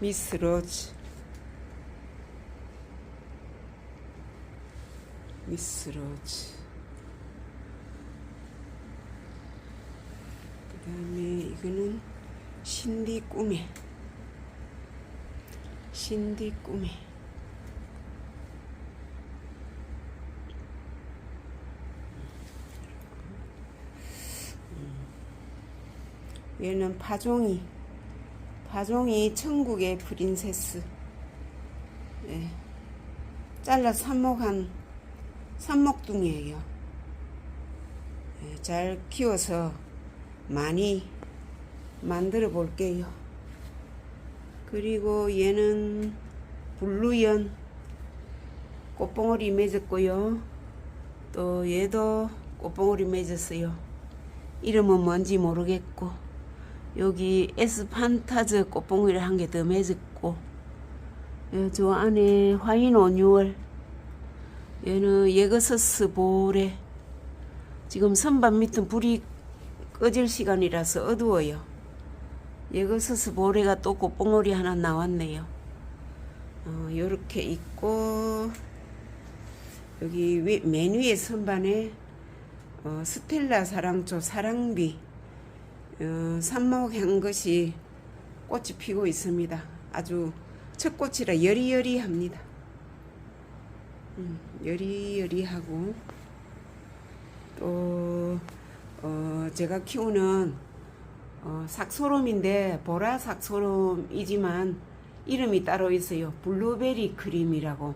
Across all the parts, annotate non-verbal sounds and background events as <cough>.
미스 로즈 미스 로즈 그 다음에 이거는 신디 꿈에. 신디 꿈에. 얘는 파종이 파종이 천국의 프린세스. 예. 잘라 삽목한 삽목둥이에요. 예, 잘 키워서 많이 만들어 볼게요. 그리고 얘는 블루연 꽃봉오리 맺었고요. 또 얘도 꽃봉오리 맺었어요. 이름은 뭔지 모르겠고 여기 에스판타즈 꽃봉오리를 한 개 더 맺었고 예, 저 안에 화인 온유월 얘는 예거서스 보레 지금 선반 밑은 불이 꺼질 시간이라서 어두워요. 예거서스 보레가 또 꽃봉오리 하나 나왔네요. 어, 요렇게 있고 여기 위, 맨 위에 선반에 어, 스텔라 사랑초 사랑비 어, 삽목한 것이 꽃이 피고 있습니다. 아주 첫 꽃이라 여리여리합니다. 음, 여리여리하고 또 어, 제가 키우는 어, 삭소롬인데 보라 삭소롬이지만 이름이 따로 있어요. 블루베리 크림이라고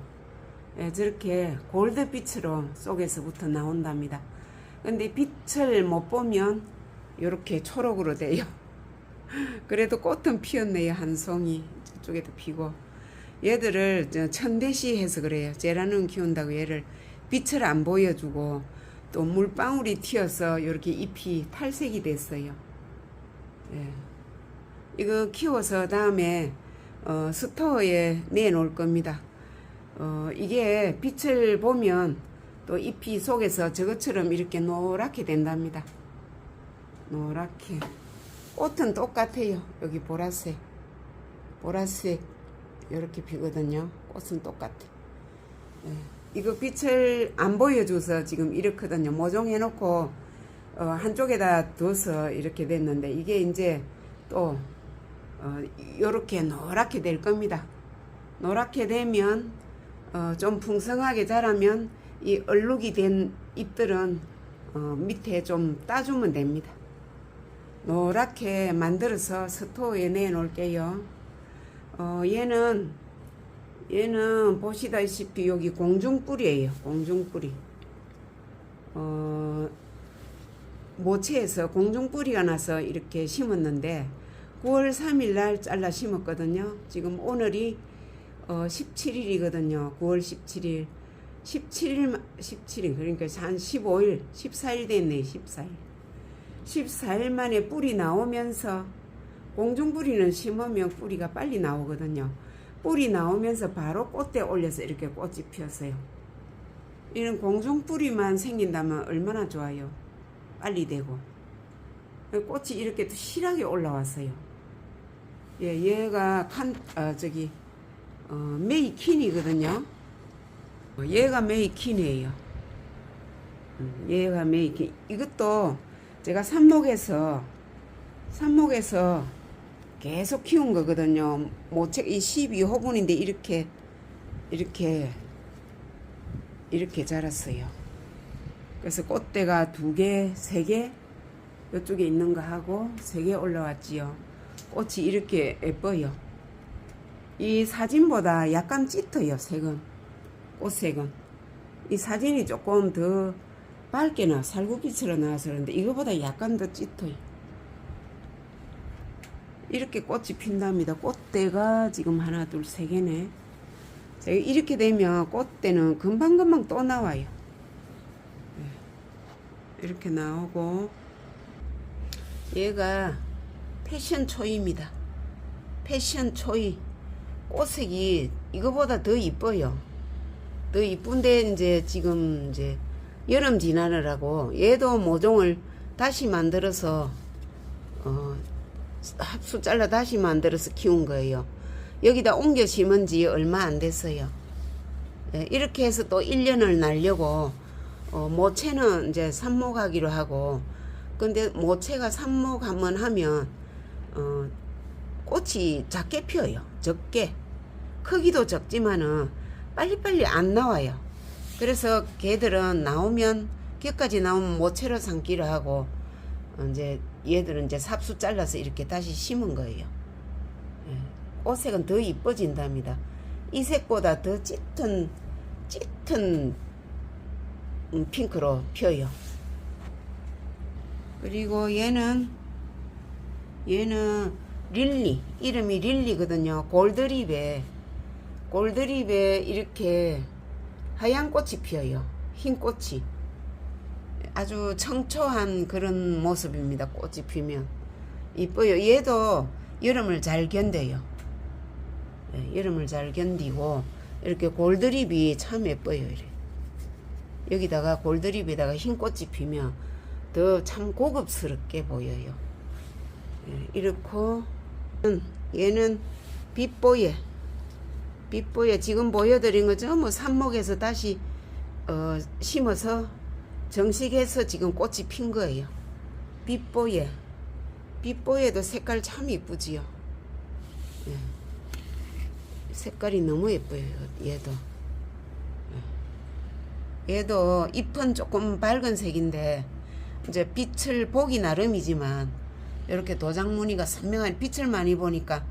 예, 저렇게 골드빛으로 속에서부터 나온답니다. 근데 빛을 못 보면 이렇게 초록으로 돼요. <laughs> 그래도 꽃은 피었네요. 한 송이 저쪽에도 피고 얘들을 저 천대시 해서 그래요. 제라늄 키운다고 얘를 빛을 안 보여주고 또 물방울이 튀어서 이렇게 잎이 탈색이 됐어요. 예. 이거 키워서 다음에 어, 스토어에 내놓을 겁니다. 어, 이게 빛을 보면 또 잎이 속에서 저것처럼 이렇게 노랗게 된답니다. 노랗게. 꽃은 똑같아요. 여기 보라색. 보라색. 이렇게 피거든요. 꽃은 똑같아. 예. 이거 빛을 안 보여줘서 지금 이렇거든요. 모종해 놓고 어, 한쪽에다 둬서 이렇게 됐는데 이게 이제 또 어, 요렇게 노랗게 될 겁니다. 노랗게 되면 어, 좀 풍성하게 자라면 이 얼룩이 된 잎들은 어, 밑에 좀 따주면 됩니다. 노랗게 만들어서 스토어에 내놓을게요. 어, 얘는 얘는 보시다시피 여기 공중뿌리예요. 공중뿌리. 어, 모체에서 공중뿌리가 나서 이렇게 심었는데 9월 3일 날 잘라 심었거든요. 지금 오늘이 어, 17일이거든요. 9월 17일. 17일, 17일, 그러니까 한 15일, 14일 됐네, 14일. 14일 만에 뿌리 나오면서, 공중뿌리는 심으면 뿌리가 빨리 나오거든요. 뿌리 나오면서 바로 꽃대 올려서 이렇게 꽃이 피었어요. 이런 공중뿌리만 생긴다면 얼마나 좋아요. 빨리 되고. 꽃이 이렇게 실하게 올라왔어요. 예, 얘가 칸, 어, 저기, 어, 메이킨이거든요. 어, 얘가 메이킨이에요. 음, 얘가 메이킨. 이것도 제가 삽목에서, 삽목에서 계속 키운 거거든요. 모책, 이 12호분인데 이렇게, 이렇게, 이렇게 자랐어요. 그래서 꽃대가 두 개, 세 개, 이쪽에 있는 거 하고 세 개 올라왔지요. 꽃이 이렇게 예뻐요. 이 사진보다 약간 짙어요, 색은. 꽃색은. 이 사진이 조금 더 밝게 나, 살구빛으로 나와서 그런데 이거보다 약간 더 짙어요. 이렇게 꽃이 핀답니다. 꽃대가 지금 하나, 둘, 세 개네. 자, 이렇게 되면 꽃대는 금방금방 또 나와요. 네. 이렇게 나오고, 얘가 패션 초입니다. 패션 초이. 꽃색이 이거보다 더 이뻐요. 더 이쁜데 이제 지금 이제 여름 지나느라고 얘도 모종을 다시 만들어서 어 합수 잘라 다시 만들어서 키운 거예요. 여기다 옮겨 심은 지 얼마 안 됐어요. 예, 이렇게 해서 또 1년을 날려고 어, 모채는 이제 삽목하기로 하고 근데 모채가 삽목 한번 하면 어, 꽃이 작게 피어요. 적게. 크기도 적지만은 빨리빨리 안 나와요. 그래서 걔들은 나오면 걔까지 나오면 모채로 삼기로 하고 어, 이제 얘들은 이제 삽수 잘라서 이렇게 다시 심은 거예요. 예. 꽃색은 더 이뻐진답니다. 이 색보다 더 짙은 짙은 음, 핑크로 펴요. 그리고 얘는 얘는 릴리 이름이 릴리거든요. 골드립에 골드립에 이렇게 하얀 꽃이 피어요. 흰 꽃이 아주 청초한 그런 모습입니다. 꽃이 피면 이뻐요. 얘도 여름을 잘 견뎌요. 예, 여름을 잘 견디고 이렇게 골드립이 참 예뻐요. 이래. 여기다가 골드립에다가 흰 꽃이 피면 더 참 고급스럽게 보여요. 예, 이렇고 얘는 빛보예 빛보예 지금 보여드린 거 전부 삽목에서 다시 어, 심어서 정식해서 지금 꽃이 핀 거예요. 빛보예 빛보예도 색깔 참 이쁘지요. 예. 색깔이 너무 예뻐요. 얘도. 예. 얘도 잎은 조금 밝은 색인데 이제 빛을 보기 나름이지만 이렇게 도장 무늬가 선명한 빛을 많이 보니까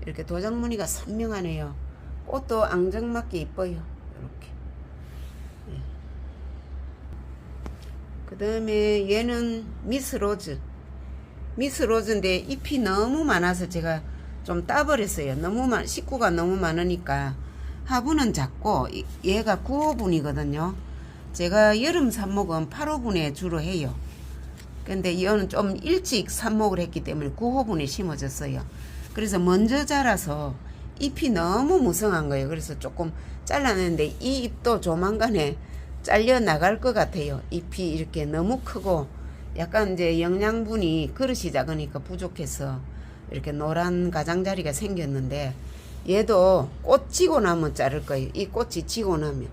이렇게 도장 무늬가 선명하네요. 꽃도 앙증맞게 이뻐요. 이렇게. 그 다음에 얘는 미스 로즈. 미스 로즈인데 잎이 너무 많아서 제가 좀 따버렸어요. 너무 많, 식구가 너무 많으니까 화분은 작고 이- 얘가 9호분이거든요. 제가 여름 삽목은 8호분에 주로 해요. 근데 이거는 좀 일찍 삽목을 했기 때문에 9호분에 심어졌어요. 그래서 먼저 자라서 잎이 너무 무성한 거예요. 그래서 조금 잘라냈는데 이 잎도 조만간에 잘려 나갈 것 같아요. 잎이 이렇게 너무 크고 약간 이제 영양분이 그릇이 작으니까 부족해서 이렇게 노란 가장자리가 생겼는데 얘도 꽃 지고 나면 자를 거예요. 이 꽃이 지고 나면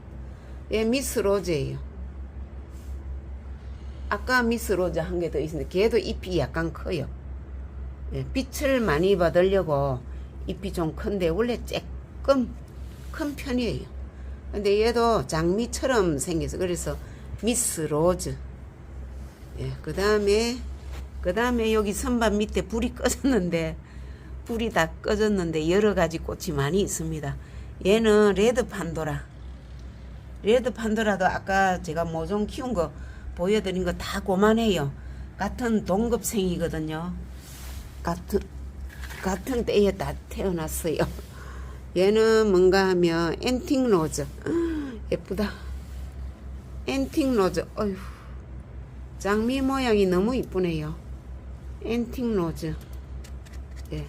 얘 미스 로즈예요. 아까 미스 로즈 한 개 더 있는데 걔도 잎이 약간 커요. 예, 빛을 많이 받으려고 잎이 좀 큰데 원래 조금 큰 편이에요. 근데 얘도 장미처럼 생겨서 그래서 미스 로즈. 예, 그 다음에 그 다음에 여기 선반 밑에 불이 꺼졌는데 불이 다 꺼졌는데 여러 가지 꽃이 많이 있습니다. 얘는 레드 판도라. 레드 판도라도 아까 제가 모종 키운 거 보여드린 거 다 고만해요. 같은 동급생이거든요. 같은 같은 때에 다 태어났어요. 얘는 뭔가 하면 엔틱 로즈. 예쁘다. 엔틱 로즈. 어휴. 장미 모양이 너무 이쁘네요. 엔틱 로즈. 예.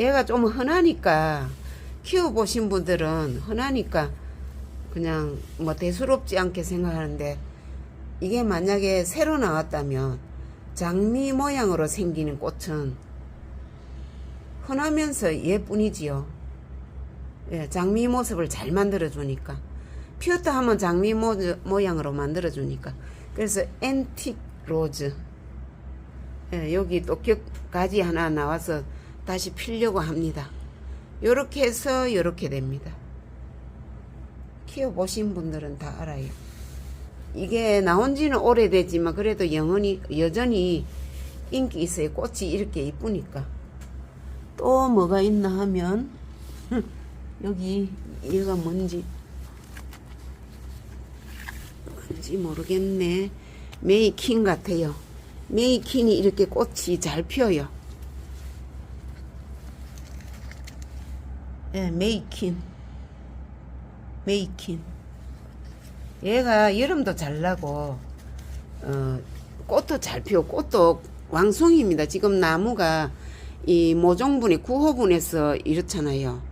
얘가 좀 흔하니까 키워보신 분들은 흔하니까 그냥 뭐 대수롭지 않게 생각하는데 이게 만약에 새로 나왔다면 장미 모양으로 생기는 꽃은 흔하면서 예뿐이지요. 예, 장미 모습을 잘 만들어주니까. 피었다 하면 장미 모, 모양으로 만들어주니까. 그래서 앤틱 로즈. 예, 여기 또 격, 가지 하나 나와서 다시 피려고 합니다. 요렇게 해서 요렇게 됩니다. 키워보신 분들은 다 알아요. 이게 나온 지는 오래됐지만 그래도 영원히, 여전히 인기 있어요. 꽃이 이렇게 이쁘니까. 또 뭐가 있나 하면, <laughs> 여기, 얘가 뭔지, 뭔지 모르겠네. 메이킹 같아요. 메이킹이 이렇게 꽃이 잘 피어요. 예, 메이킹. 메이킹. 얘가 여름도 잘 나고, 어, 꽃도 잘 피고, 꽃도 왕송입니다. 지금 나무가 이 모종분이 9호분에서 이렇잖아요.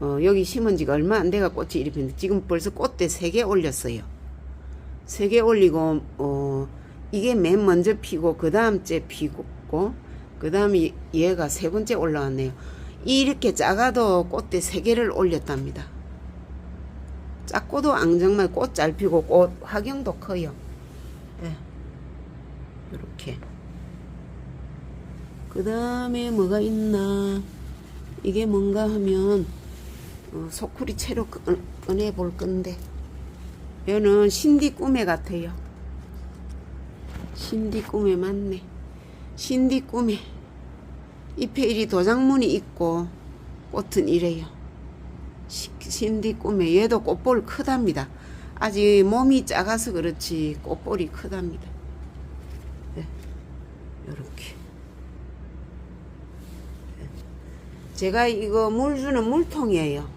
어, 여기 심은 지가 얼마 안 돼가 꽃이 이렇게 피는데 지금 벌써 꽃대 3개 올렸어요. 3개 올리고, 어, 이게 맨 먼저 피고, 그 다음 째 피고, 그 다음에 얘가 세 번째 올라왔네요. 이렇게 작아도 꽃대 세 개를 올렸답니다. 작고도 앙정말 꽃 잘 피고 꽃 화경도 커요. 예. 이렇게. 그 다음에 뭐가 있나? 이게 뭔가 하면 어, 소쿠리 채로 꺼- 꺼내 볼 건데 얘는 신디 꿈에 같아요. 신디 꿈에 맞네. 신디 꿈에 잎에 이리 도장문이 있고 꽃은 이래요. 시- 신디 꿈에 얘도 꽃볼 크답니다. 아직 몸이 작아서 그렇지 꽃볼이 크답니다. 네. 요렇게. 네. 제가 이거 물 주는 물통이에요.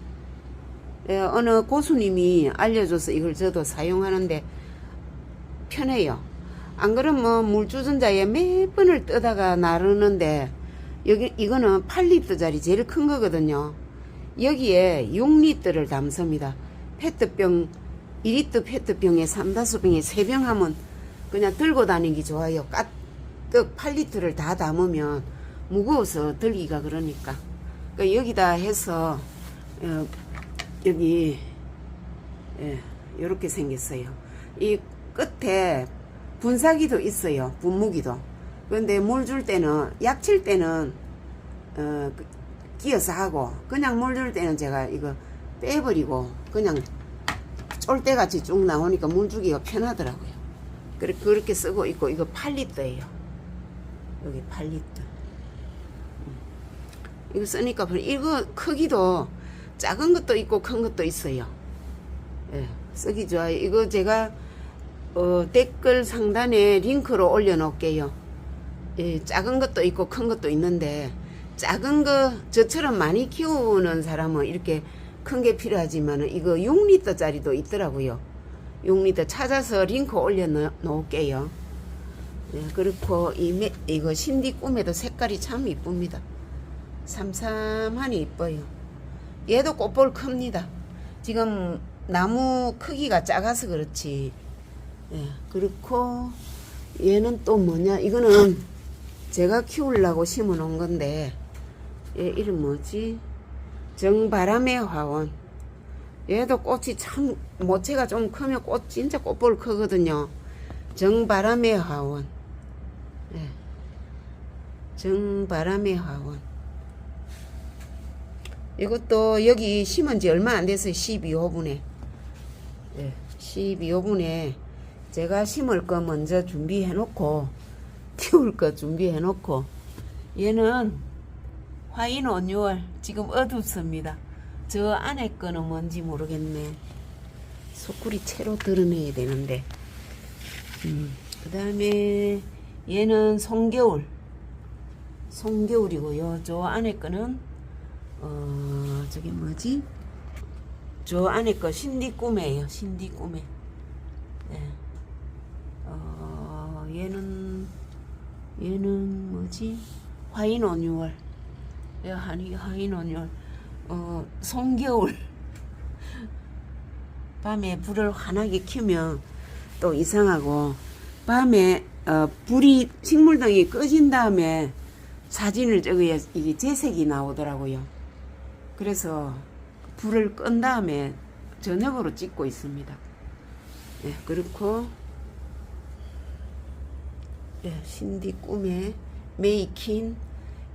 예, 어느 고수님이 알려줘서 이걸 저도 사용하는데 편해요. 안 그러면 물주전자에 몇 번을 뜨다가 나르는데 여기 이거는 8리터짜리 제일 큰 거거든요. 여기에 6리터를 담습니다. 페트병 2리터 페트병에 3다수병에 3병 하면 그냥 들고 다니기 좋아요. 까뜩 8리터를 다 담으면 무거워서 들기가 그러니까. 그 여기다 해서 어, 여기 예, 이렇게 생겼어요. 이 끝에 분사기도 있어요. 분무기도. 그런데 물 줄 때는 약 칠 때는 어, 그, 끼어서 하고 그냥 물 줄 때는 제가 이거 빼버리고 그냥 쫄대같이 쭉 나오니까 물 주기가 편하더라고요. 그래 그렇게 쓰고 있고 이거 8리터예요. 여기 8리터. 이거 쓰니까 별- 이거 크기도 작은 것도 있고 큰 것도 있어요. 예, 쓰기 좋아요. 이거 제가 어, 댓글 상단에 링크로 올려놓을게요. 예, 작은 것도 있고 큰 것도 있는데 작은 거 저처럼 많이 키우는 사람은 이렇게 큰 게 필요하지만 이거 6리터짜리도 있더라고요. 6리터 찾아서 링크 올려놓을게요. 예, 그리고 이 매- 이거 신디 꿈에도 색깔이 참 이쁩니다. 삼삼하니 이뻐요. 얘도 꽃볼 큽니다. 지금 나무 크기가 작아서 그렇지. 예, 그렇고 얘는 또 뭐냐? 이거는 제가 키우려고 심어 놓은 건데 얘 이름 뭐지? 정바람의 화원. 얘도 꽃이 참 모체가 좀 크면 꽃 진짜 꽃볼 크거든요. 정바람의 화원. 예. 정바람의 화원. 이것도 여기 심은 지 얼마 안 돼서 12호분에 예, 12호분에 제가 심을 거 먼저 준비해 놓고 <laughs> 키울 거 준비해 놓고 얘는 화인 온유월 지금 어둡습니다. 저 안에 거는 뭔지 모르겠네. 소쿠리 채로 드러내야 되는데 음, 그 다음에 얘는 송겨울 송겨울이고요. 저 안에 거는 어 저기 뭐지? 저 안에 거 신디 꿈이에요. 신디 꿈에. 예. 어 얘는 얘는 뭐지? 화인 온유월. 예, 하니 화인 온유월. 어 송겨울. <laughs> 밤에 불을 환하게 켜면 또 이상하고 밤에 어, 불이 식물등이 꺼진 다음에 사진을 찍어야 이게 재색이 나오더라고요. 그래서 불을 끈 다음에 저녁으로 찍고 있습니다. 예, 그렇고 예, 신디 꿈에 메이킨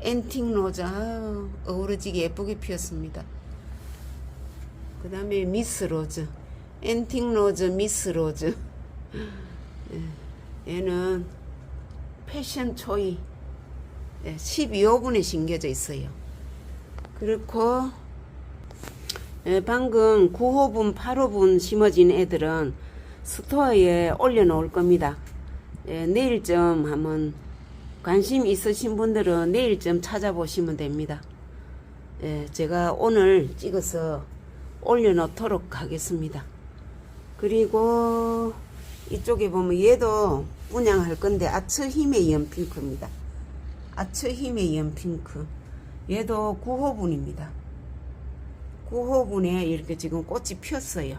앤틱 로자 아유, 어우러지게 예쁘게 피었습니다. 그 다음에 미스 로즈 앤틱 로즈 미스 로즈 예, 얘는 패션 초이 예, 12호분에 심겨져 있어요. 그렇고 예, 방금 9호분, 8호분 심어진 애들은 스토어에 올려 놓을 겁니다. 예, 내일쯤 한번 관심 있으신 분들은 내일쯤 찾아보시면 됩니다. 예, 제가 오늘 찍어서 올려 놓도록 하겠습니다. 그리고 이쪽에 보면 얘도 분양할 건데 아츠 힘의 연핑크입니다. 아츠 힘의 연핑크. 얘도 9호분입니다. 9호분에 이렇게 지금 꽃이 폈어요.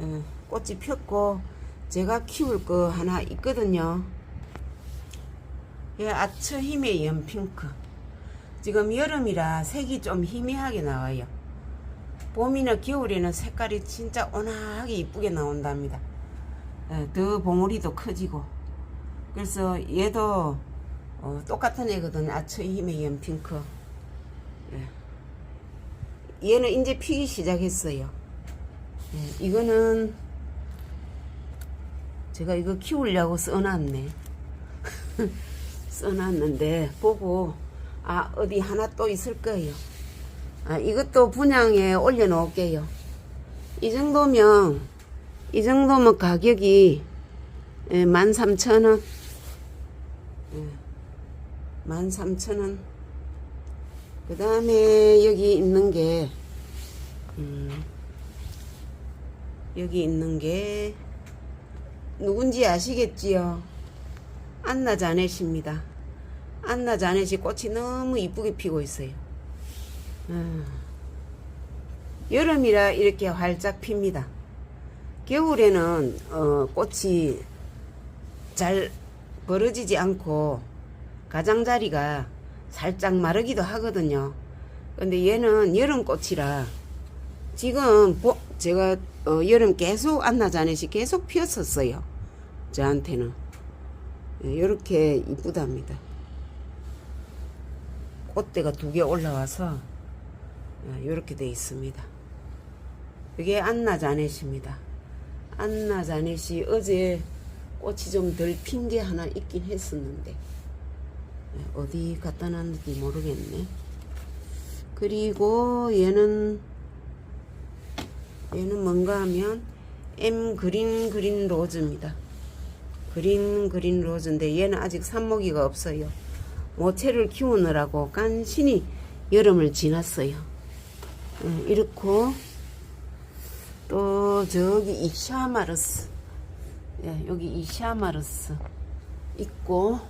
예, 꽃이 폈고 제가 키울 거 하나 있거든요. 예, 아츠 힘의 연핑크. 지금 여름이라 색이 좀 희미하게 나와요. 봄이나 겨울에는 색깔이 진짜 온화하게 이쁘게 나온답니다. 예, 더 봉우리도 커지고. 그래서 얘도 어, 똑같은 애거든. 아처이 힘의 연핑크. 예. 얘는 이제 피기 시작했어요. 예, 이거는 제가 이거 키우려고 써놨네. <laughs> 써놨는데 보고 아 어디 하나 또 있을 거예요. 아 이것도 분양에 올려놓을게요. 이 정도면 이 정도면 가격이 예, 13,000원. 예, 13,000원. 그 다음에 여기 있는 게 음, 여기 있는 게 누군지 아시겠지요? 안나 자넷입니다. 안나 자넷이 꽃이 너무 이쁘게 피고 있어요. 음. 여름이라 이렇게 활짝 핍니다. 겨울에는 어, 꽃이 잘 벌어지지 않고 가장자리가 살짝 마르기도 하거든요. 근데 얘는 여름 꽃이라 지금 보- 제가 어, 여름 계속 안나자넷이 계속 피었었어요. 저한테는 이렇게 이쁘답니다. 꽃대가 두 개 올라와서 이렇게 돼 있습니다. 이게 안나자넷입니다. 안나자넷이 어제 꽃이 좀 덜 핀 게 하나 있긴 했었는데 예, 어디 갖다 놨는지 모르겠네. 그리고 얘는 얘는 뭔가 하면 M 그린 그린 로즈입니다. 그린 그린 로즈인데 얘는 아직 산모기가 없어요. 모체를 키우느라고 간신히 여름을 지났어요. 예, 이렇고 또 저기 이샤마르스 예, 여기 이샤마르스 있고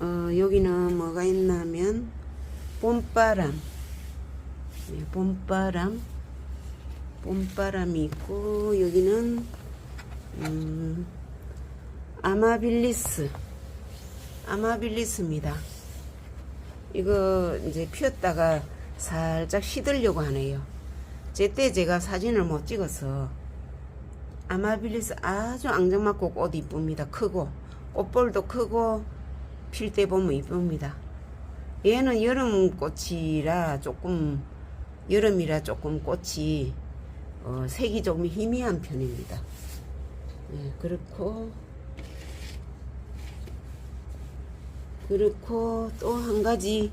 어, 여기는 뭐가 있냐면 봄바람 예, 봄바람 봄바람이 있고 여기는 음, 아마빌리스 아마빌리스입니다. 이거 이제 피었다가 살짝 시들려고 하네요. 제때 제가 사진을 못 찍어서 아마빌리스 아주 앙증맞고 꽃 이쁩니다. 크고 꽃볼도 크고 필 때 보면 이쁩니다. 얘는 여름 꽃이라 조금 여름이라 조금 꽃이 어, 색이 조금 희미한 편입니다. 예, 그렇고 그렇고 또 한 가지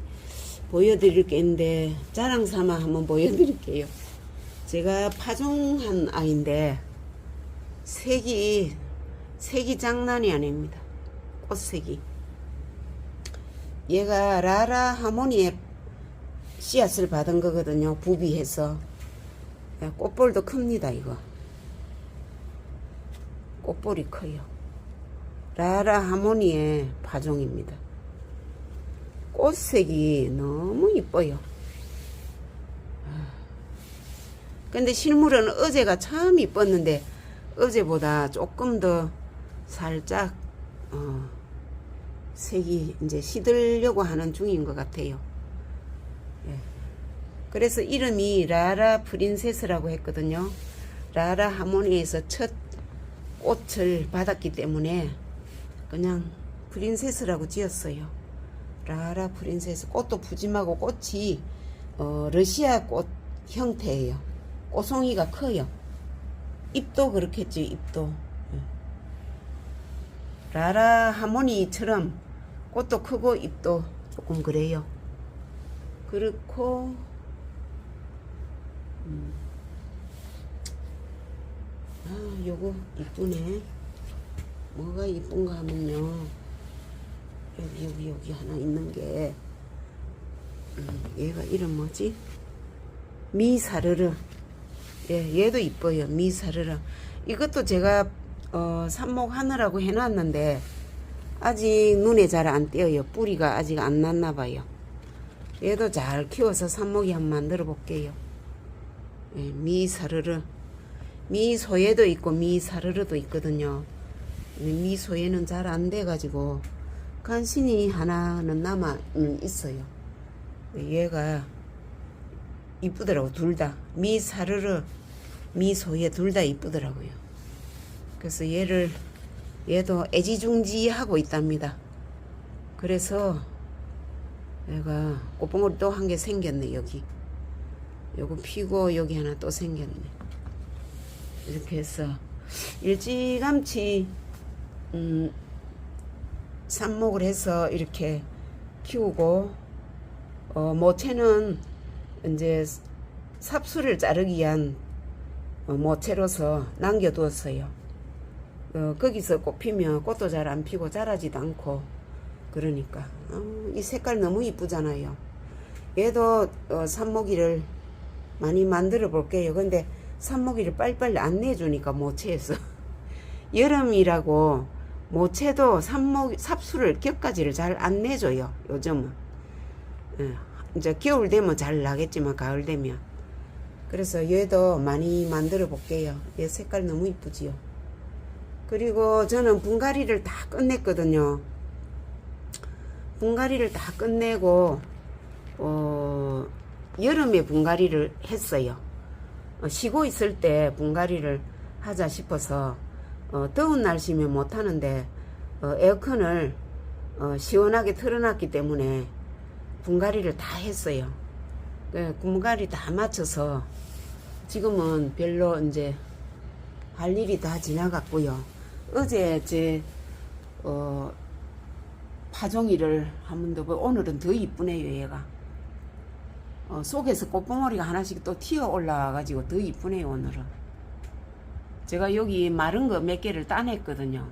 보여드릴 게 있는데 자랑 삼아 한번 보여드릴게요. 제가 파종한 아이인데 색이 색이 장난이 아닙니다. 꽃색이 얘가 라라 하모니의 씨앗을 받은 거거든요. 부비해서 야, 꽃볼도 큽니다. 이거 꽃볼이 커요. 라라 하모니의 파종입니다. 꽃색이 너무 이뻐요. 아. 근데 실물은 어제가 참 이뻤는데 어제보다 조금 더 살짝 어, 색이 이제 시들려고 하는 중인 것 같아요. 예. 그래서 이름이 라라 프린세스라고 했거든요. 라라 하모니에서 첫 꽃을 받았기 때문에 그냥 프린세스라고 지었어요. 라라 프린세스 꽃도 푸짐하고 꽃이 어, 러시아 꽃 형태예요. 꽃송이가 커요. 잎도 그렇겠지 잎도. 예. 라라 하모니처럼 꽃도 크고 잎도 조금 그래요. 그렇고 음. 아 요거 이쁘네. 뭐가 이쁜가 하면요. 여기 여기 여기 하나 있는 게 음, 얘가 이름 뭐지? 미사르르. 예, 얘도 이뻐요. 미사르르. 이것도 제가 어, 삽목하느라고 해놨는데 아직 눈에 잘 안 띄어요. 뿌리가 아직 안 났나 봐요. 얘도 잘 키워서 삽목이 한번 만들어 볼게요. 예, 미사르르. 미소에도 있고 미사르르도 있거든요. 미소에는 잘 안 돼가지고 간신히 하나는 남아 음, 있어요. 얘가 이쁘더라고 둘 다 미사르르 미소예 둘다 이쁘더라고요. 그래서 얘를 얘도 애지중지하고 있답니다. 그래서 얘가 꽃봉오리 또 한 개 생겼네 여기. 요거 피고 여기 하나 또 생겼네. 이렇게 해서 일찌감치 음, 삽목을 해서 이렇게 키우고 어, 모채는 이제 삽수를 자르기 위한 어, 모채로서 남겨두었어요. 어, 거기서 꽃 피면 꽃도 잘 안 피고 자라지도 않고 그러니까 어, 이 색깔 너무 이쁘잖아요. 얘도 어, 삽목이를 많이 만들어 볼게요. 근데 삽목이를 빨리빨리 안 내주니까 모채에서 <laughs> 여름이라고 모채도 삽목 삽수를 격가지를 잘 안 내줘요. 요즘은 예, 이제 겨울 되면 잘 나겠지만 가을 되면 그래서 얘도 많이 만들어 볼게요. 얘 색깔 너무 이쁘지요. 그리고 저는 분갈이를 다 끝냈거든요. 분갈이를 다 끝내고 어, 여름에 분갈이를 했어요. 어, 쉬고 있을 때 분갈이를 하자 싶어서 어, 더운 날씨면 못 하는데 어, 에어컨을 어, 시원하게 틀어놨기 때문에 분갈이를 다 했어요. 그 분갈이 다 맞춰서 지금은 별로 이제 할 일이 다 지나갔고요. 어제 제 어, 파종이를 한 번 더 보고 오늘은 더 이쁘네요 얘가. 어, 속에서 꽃봉오리가 하나씩 또 튀어 올라와가지고 더 이쁘네요 오늘은. 제가 여기 마른 거 몇 개를 따냈거든요.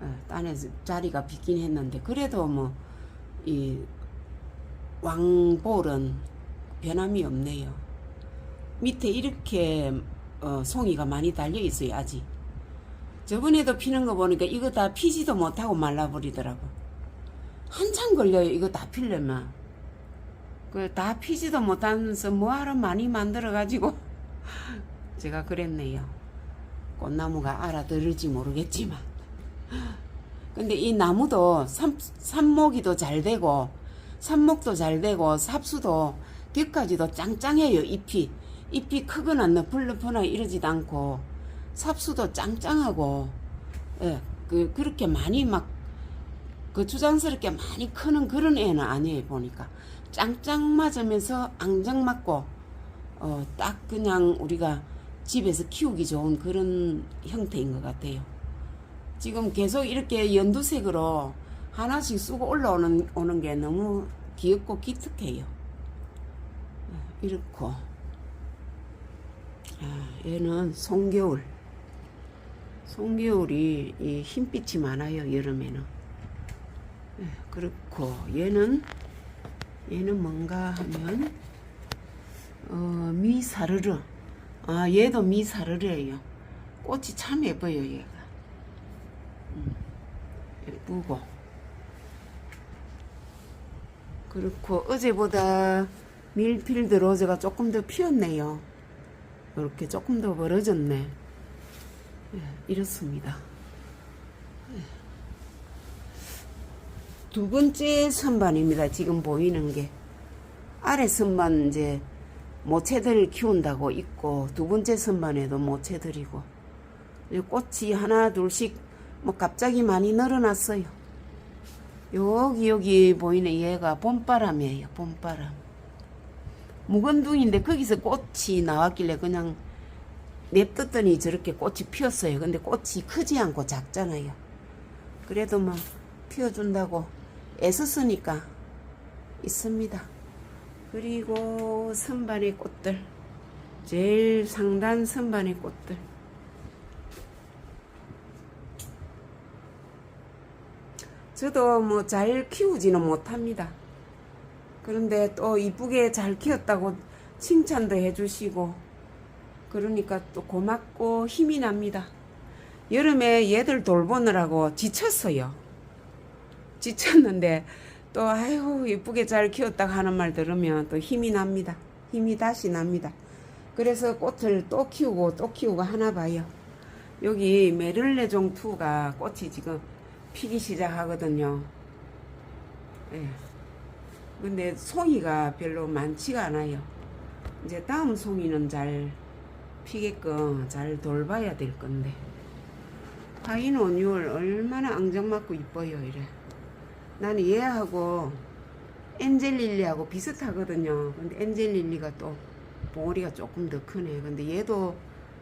어, 따내서 자리가 비긴 했는데 그래도 뭐 이 왕볼은 변함이 없네요. 밑에 이렇게 어, 송이가 많이 달려 있어요 아직. 저번에도 피는 거 보니까 이거 다 피지도 못하고 말라버리더라고. 한참 걸려요 이거 다 피려면. 그 다 피지도 못하면서 뭐하러 많이 만들어가지고 <laughs> 제가 그랬네요. 꽃나무가 알아들을지 모르겠지만. 근데 이 나무도 삽, 삽목이도 잘 되고 삽목도 잘 되고 삽수도 뒤까지도 짱짱해요 잎이 잎이 크거나 너플너플하게 이러지도 않고 삽수도 짱짱하고 예, 그 그렇게 많이 막그 주장스럽게 많이 크는 그런 애는 아니에요 보니까 짱짱 맞으면서 앙증 맞고 어, 딱 그냥 우리가 집에서 키우기 좋은 그런 형태인 것 같아요. 지금 계속 이렇게 연두색으로 하나씩 쓰고 올라오는 오는 게 너무 귀엽고 기특해요. 이렇고 아, 얘는 송겨울. 송겨울이 이 흰빛이 많아요 여름에는. 예, 그렇고 얘는 얘는 뭔가 하면 어, 미사르르. 아 얘도 미사르르예요. 꽃이 참 예뻐요 얘가. 음, 예쁘고. 그렇고 어제보다 밀필드 로즈가 조금 더 피었네요. 이렇게 조금 더 벌어졌네. 예, 이렇습니다. 예. 두 번째 선반입니다. 지금 보이는 게 아래 선반 이제 모채들 키운다고 있고 두 번째 선반에도 모채들이고 꽃이 하나 둘씩 뭐 갑자기 많이 늘어났어요. 여기 여기 보이는 얘가 봄바람이에요. 봄바람. 묵은둥인데 거기서 꽃이 나왔길래 그냥 냅뒀더니 저렇게 꽃이 피었어요. 근데 꽃이 크지 않고 작잖아요. 그래도 뭐 피워준다고 애썼으니까 있습니다. 그리고 선반의 꽃들. 제일 상단 선반의 꽃들. 저도 뭐 잘 키우지는 못합니다. 그런데 또 이쁘게 잘 키웠다고 칭찬도 해주시고 그러니까 또 고맙고 힘이 납니다. 여름에 얘들 돌보느라고 지쳤어요. 지쳤는데 또 아유 이쁘게 잘 키웠다 하는 말 들으면 또 힘이 납니다. 힘이 다시 납니다. 그래서 꽃을 또 키우고 또 키우고 하나 봐요. 여기 메를레종 2가 꽃이 지금 피기 시작하거든요. 예. 근데 송이가 별로 많지가 않아요. 이제 다음 송이는 잘 피게끔 잘 돌봐야 될 건데. 화인 온유월 얼마나 앙증맞고 이뻐요, 이래. 나는 얘하고 엔젤릴리하고 비슷하거든요. 근데 엔젤릴리가 또 봉오리가 조금 더 크네. 근데 얘도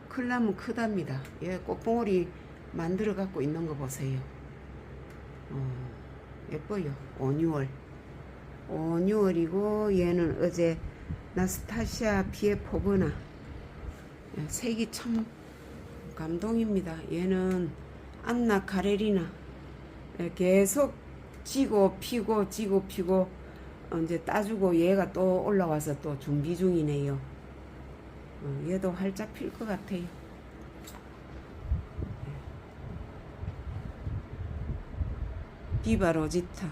클라면 크답니다. 얘 꽃봉오리 만들어 갖고 있는 거 보세요. 어, 예뻐요. 온유월. 온유월이고 얘는 어제 나스타시아 피에 포브나 예, 색이 참 감동입니다. 얘는 안나 카레리나 예, 계속 지고 피고 지고 피고 어, 이제 따주고 얘가 또 올라와서 또 준비 중이네요. 어, 얘도 활짝 필 것 같아요. 비바 로지타.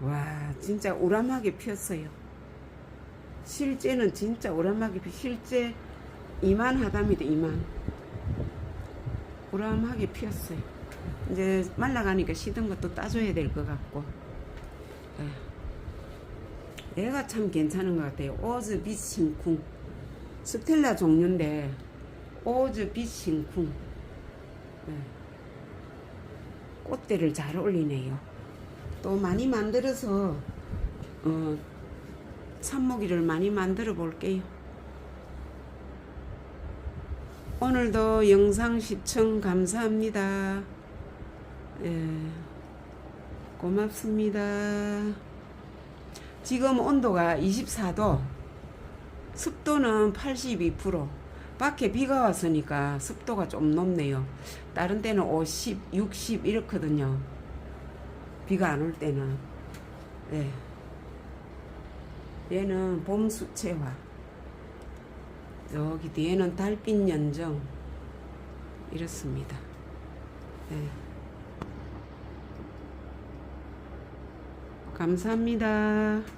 와, 진짜 우람하게 피었어요. 실제는 진짜 피, 실제 이만 하답니다, 이만. 우람하게 피었어요. 이제 말라가니까 시든 것도 따줘야 될 것 같고. 예. 얘가 참 괜찮은 것 같아요. 오즈 비싱쿵. 스텔라 종류인데, 오즈 비싱쿵. 예. 꽃대를 잘 올리네요. 또 많이 만들어서, 어, 참모기를 많이 만들어 볼게요. 오늘도 영상 시청 감사합니다. 예, 고맙습니다. 지금 온도가 24도, 습도는 82%. 밖에 비가 왔으니까 습도가 좀 높네요. 다른 때는 50, 60 이렇거든요. 비가 안 올 때는. 네. 얘는 봄 수채화. 여기 뒤에는 달빛 연정. 이렇습니다. 네. 감사합니다.